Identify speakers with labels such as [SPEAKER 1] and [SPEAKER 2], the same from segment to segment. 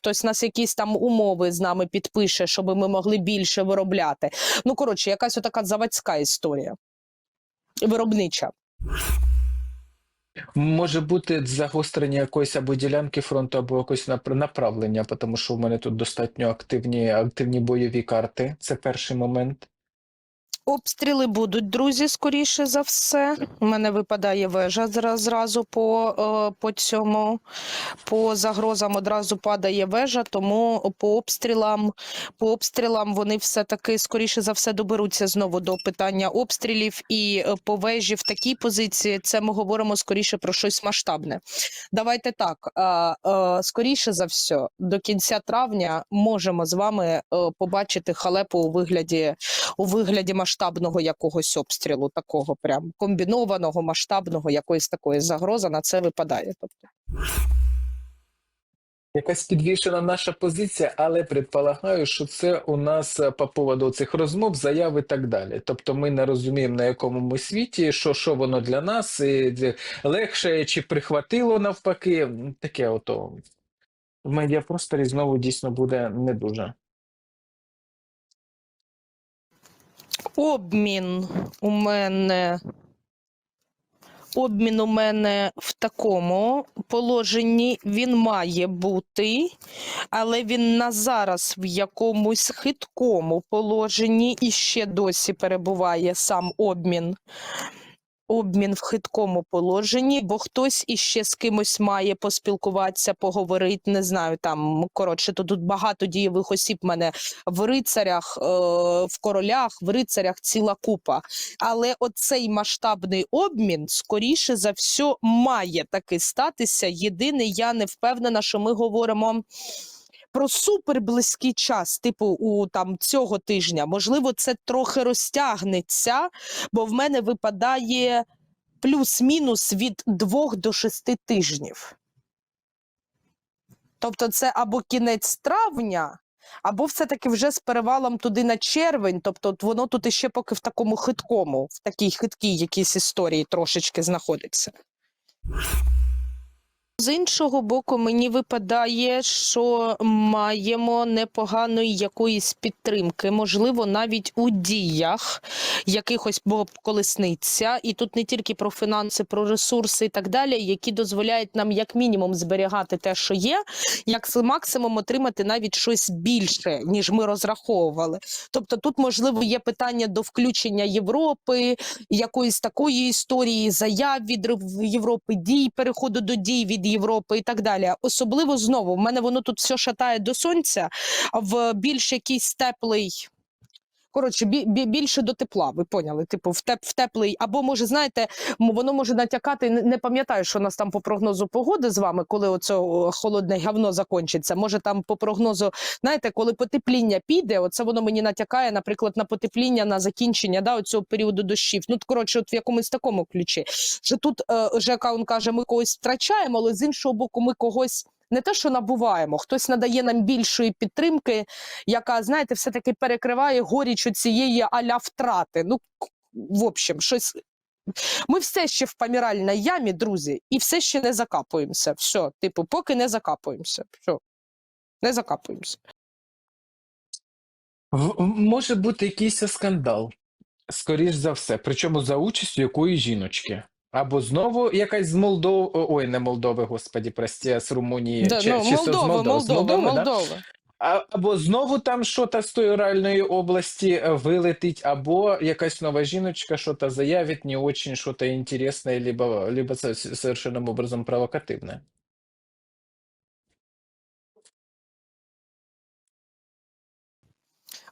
[SPEAKER 1] хтось нас якісь там умови з нами підпише, щоб ми могли більше виробляти. Ну коротше, якась отака заводська історія. Виробнича.
[SPEAKER 2] Може бути загострення якоїсь або ділянки фронту, або якось напр- направлення, тому що в мене тут достатньо активні, активні бойові карти. Це перший момент.
[SPEAKER 1] Обстріли будуть, друзі, скоріше за все. У мене випадає вежа зра- зразу по, е, по цьому, по загрозам одразу падає вежа, тому по обстрілам, по обстрілам вони все-таки скоріше за все доберуться знову до питання обстрілів. І е, по вежі в такій позиції це ми говоримо скоріше про щось масштабне. Давайте так. е, Скоріше за все, до кінця травня можемо з вами побачити халепу у вигляді у вигляді масштабного якогось обстрілу, такого прям комбінованого, масштабного, якоїсь такої загрози на це випадає. Тобто,
[SPEAKER 2] Якась підвішена наша позиція, але предполагаю, що це у нас е, по поводу цих розмов, заяв і так далі. Тобто ми не розуміємо, на якому ми світі, що, що воно для нас, і легше чи прихватило навпаки. Таке ото в медіапросторі знову дійсно буде не дуже.
[SPEAKER 1] Обмін у мене. Обмін у мене в такому положенні він має бути, але він на зараз в якомусь хиткому положенні і ще досі перебуває сам обмін. Обмін в хиткому положенні, бо хтось іще з кимось має поспілкуватися, поговорити. Не знаю, там коротше, то тут багато дієвих осіб мене в рицарях, е, в королях, в рицарях ціла купа. Але оцей масштабний обмін, скоріше за все, має таки статися. Єдине, я не впевнена, що ми говоримо. Про суперблизький час, типу у там цього тижня, можливо, це трохи розтягнеться, бо в мене випадає плюс-мінус від двох до шести тижнів. Тобто, це або кінець травня, або все-таки вже з перевалом туди на червень. Тобто, воно тут іще поки в такому хиткому, в такій хиткій якійсь історії трошечки знаходиться. З іншого боку, мені випадає, що маємо непоганої якоїсь підтримки, можливо, навіть у діях якихось колесниця, і тут не тільки про фінанси, про ресурси і так далі, які дозволяють нам як мінімум зберігати те, що є, як максимум отримати навіть щось більше, ніж ми розраховували. Тобто, тут можливо є питання до включення Європи, якоїсь такої історії, заяв від Європи, дій, переходу до дій від Європи і так далі. Особливо знову, в мене воно тут все шатає до сонця, в більш якийсь теплий. Коротше, бі- бі- більше до тепла, ви поняли? Типу, в, теп, в теплий, або може, знаєте, воно може натякати. Не, пам'ятаю, що у нас там по прогнозу погоди з вами, коли оце холодне говно закінчиться. Може, там по прогнозу, знаєте, коли потепління піде, оце воно мені натякає, наприклад, на потепління на закінчення да, цього періоду дощів. Ну, коротше, от в якомусь такому ключі. Що тут е, ЖК він каже, ми когось втрачаємо, але з іншого боку, ми когось. Не те, що набуваємо, хтось надає нам більшої підтримки, яка, знаєте, все-таки перекриває горіч цієї аля втрати. Ну, в общем, щось. Ми все ще в поміральній ямі, друзі, і все ще не закапуємося. Все, типу, поки не закапуємося. Все, не закапуємося.
[SPEAKER 2] Може бути якийсь скандал, скоріш за все, причому за участю якоїсь жіночки. Або знову якась з Молдови, ой, не Молдови, господі, прості, з Румунії,
[SPEAKER 1] Да,
[SPEAKER 2] чи,
[SPEAKER 1] ну,
[SPEAKER 2] чи з
[SPEAKER 1] Молдова,
[SPEAKER 2] Молдови, з
[SPEAKER 1] Молдова,
[SPEAKER 2] Молдови, да?
[SPEAKER 1] Молдова.
[SPEAKER 2] А, або знову там що-то з тої реальної області е, вилетить, або якась нова жіночка що-то заявить не очень что-то интересное, либо, либо со- совершенным образом провокативное.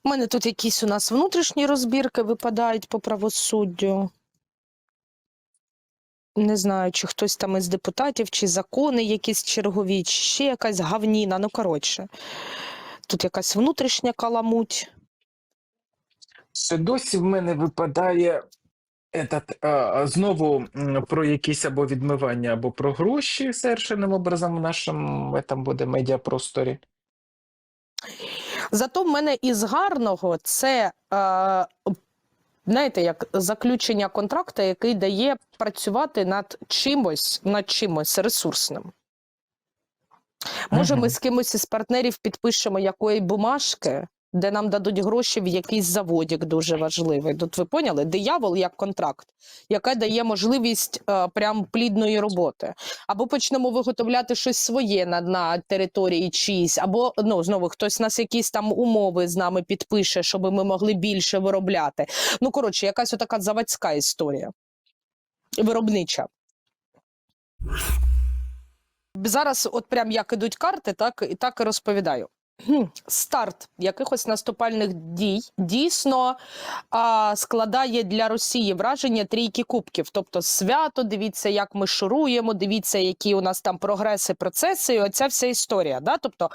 [SPEAKER 1] У мене тут якісь у нас внутрішні розбірки випадають по правосуддю. Не знаю, чи хтось там із депутатів, чи закони якісь чергові, чи ще якась гавніна. Ну, коротше, тут якась внутрішня каламуть.
[SPEAKER 2] Ще досі в мене випадає этот, а, знову про якісь або відмивання, або про гроші совершенним образом в нашому там буде медіапросторі.
[SPEAKER 1] Зато в мене із гарного це, е, знаєте, як заключення контракту, який дає працювати над чимось, над чимось ресурсним. Може, ми з кимось із партнерів підпишемо якої бумажки, де нам дадуть гроші в якийсь заводік дуже важливий. Тут ви поняли? Диявол як контракт, яка дає можливість е, прям плідної роботи. Або почнемо виготовляти щось своє на, на території чиїсь, або ну знову хтось нас якісь там умови з нами підпише, щоб ми могли більше виробляти. Ну коротше, якась отака заводська історія. Виробнича. Зараз, от прям як ідуть карти, так і так і розповідаю. Старт якихось наступальних дій дійсно а, складає для Росії враження трійки кубків. Тобто свято, дивіться, як ми шуруємо, дивіться, які у нас там прогреси, процеси, і оця вся історія. Да? Тобто,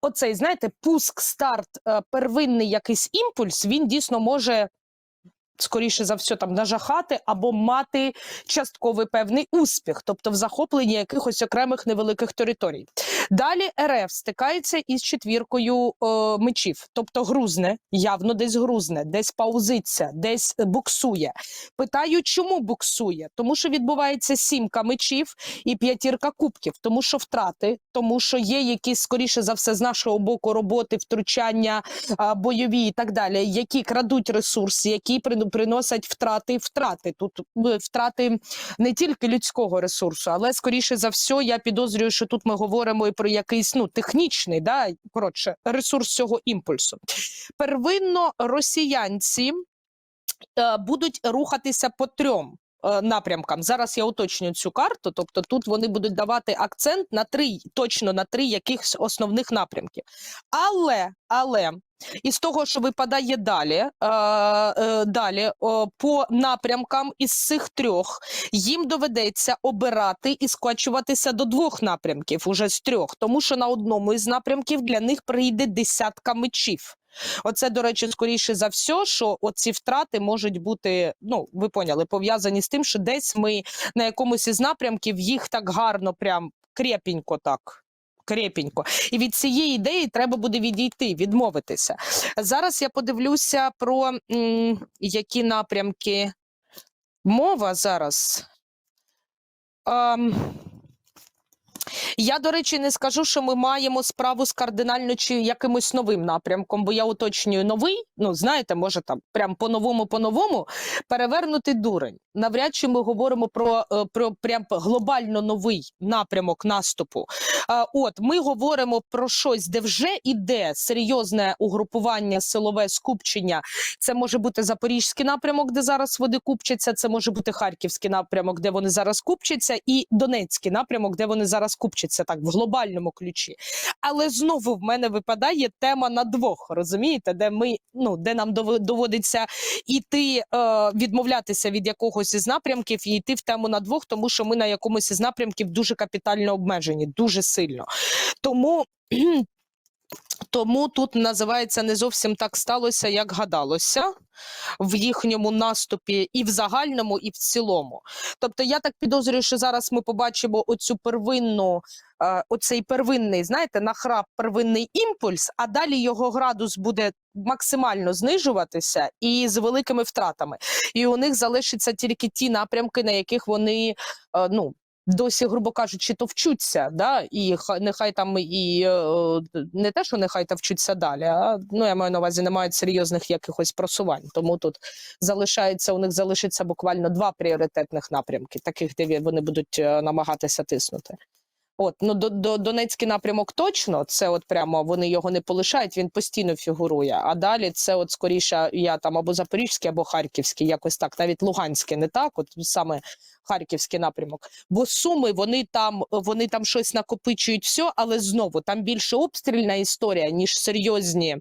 [SPEAKER 1] оцей, знаєте, пуск, старт, е, первинний якийсь імпульс, він дійсно може. Скоріше за все, там нажахати або мати частковий певний успіх, тобто в захопленні якихось окремих невеликих територій. Далі РФ стикається із четвіркою е, мечів, тобто грузне, явно десь грузне, десь паузиться, десь буксує. Питаю, чому буксує? Тому що відбувається сімка мечів і п'ятірка кубків, тому що втрати, тому що є якісь, скоріше за все, з нашого боку роботи, втручання а, бойові і так далі, які крадуть ресурс, які приносять втрати втрати. Тут е, втрати не тільки людського ресурсу, але скоріше за все, я підозрюю, що тут ми говоримо і про якийсь ну технічний, да коротше, ресурс цього імпульсу. Первинно росіянці е, будуть рухатися по трьом. е, Напрямкам зараз я уточнюю цю карту, тобто тут вони будуть давати акцент на три, точно на три якихось основних напрямків. Але, але із того, що випадає далі, е, далі по напрямкам із цих трьох їм доведеться обирати і скочуватися до двох напрямків уже з трьох, тому що на одному із напрямків для них прийде десятка мечів. Оце, до речі, скоріше за все, що оці втрати можуть бути, ну ви поняли, пов'язані з тим, що десь ми на якомусь із напрямків їх так гарно, прям крепенько так. Крепенько. І від цієї ідеї треба буде відійти, відмовитися. Зараз я подивлюся про м, які напрямки мова зараз. Ам, я, до речі, не скажу, що ми маємо справу з кардинально чи якимось новим напрямком, бо я уточнюю новий. Ну, знаєте, може там прям по-новому, по-новому перевернути дурень. Навряд чи ми говоримо про, е, про прям глобально новий напрямок наступу. От ми говоримо про щось, де вже іде серйозне угрупування, силове скупчення. Це може бути запорізький напрямок, де зараз вони купчаться. Це може бути харківський напрямок, де вони зараз купчаться, і донецький напрямок, де вони зараз купчаться, так в глобальному ключі. Але знову в мене випадає тема на двох, розумієте, де ми ну де нам доводиться іти е, відмовлятися від якогось із напрямків і йти в тему на двох, тому що ми на якомусь із напрямків дуже капітально обмежені, дуже сильно. Тому. Тому тут називається не зовсім так сталося, як гадалося в їхньому наступі, і в загальному, і в цілому. Тобто, я так підозрюю, що зараз ми побачимо оцю первинну, е, оцей первинний, знаєте, нахрап, первинний імпульс, а далі його градус буде максимально знижуватися і з великими втратами. І у них залишаться тільки ті напрямки, на яких вони е, ну. Досі, грубо кажучи, то вчуться, да, і нехай там і е, не те, що нехай та вчуться далі, а ну я маю на увазі, не мають серйозних якихось просувань. Тому тут залишається у них залишиться буквально два пріоритетних напрямки, таких, де вони будуть е, намагатися тиснути. От ну до, до Донецький напрямок точно це от прямо вони його не полишають, він постійно фігурує. А далі це, от скоріше, я там або Запорізький, або Харківський, якось так, навіть Луганський, не так, от саме Харківський напрямок. Бо суми вони там вони там щось накопичують все, але знову там більше обстрільна історія, ніж серйозні,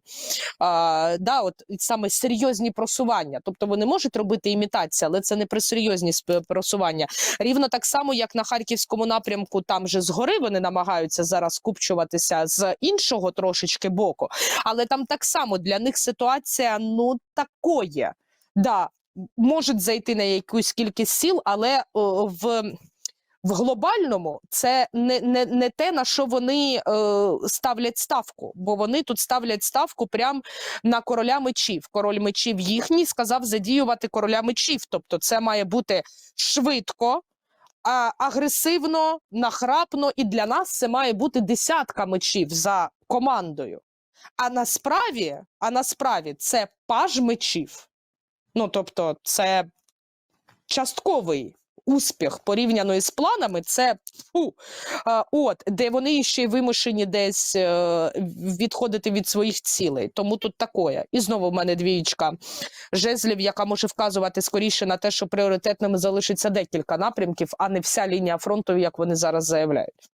[SPEAKER 1] а, да, от саме серйозні просування. Тобто вони можуть робити імітацію, але це не при серйозні просування. Рівно так само, як на харківському напрямку, там же згори вони намагаються зараз купчуватися з іншого трошечки боку, але там так само для них ситуація ну такої. Да, можуть зайти на якусь кількість сіл, але о, в. В глобальному це не, не, не те, на що вони е, ставлять ставку, бо вони тут ставлять ставку прямо на короля мечів. Король мечів їхній сказав задіювати короля мечів. Тобто, це має бути швидко, а, агресивно, нахрапно, і для нас це має бути десятка мечів за командою. А насправді, а насправді це паж мечів. Ну, тобто, це частковий успіх порівняно із планами, це фу, от, де вони ще й вимушені десь е, відходити від своїх цілей. Тому тут такое. І знову в мене двієчка жезлів, яка може вказувати скоріше на те, що пріоритетними залишиться декілька напрямків, а не вся лінія фронту, як вони зараз заявляють.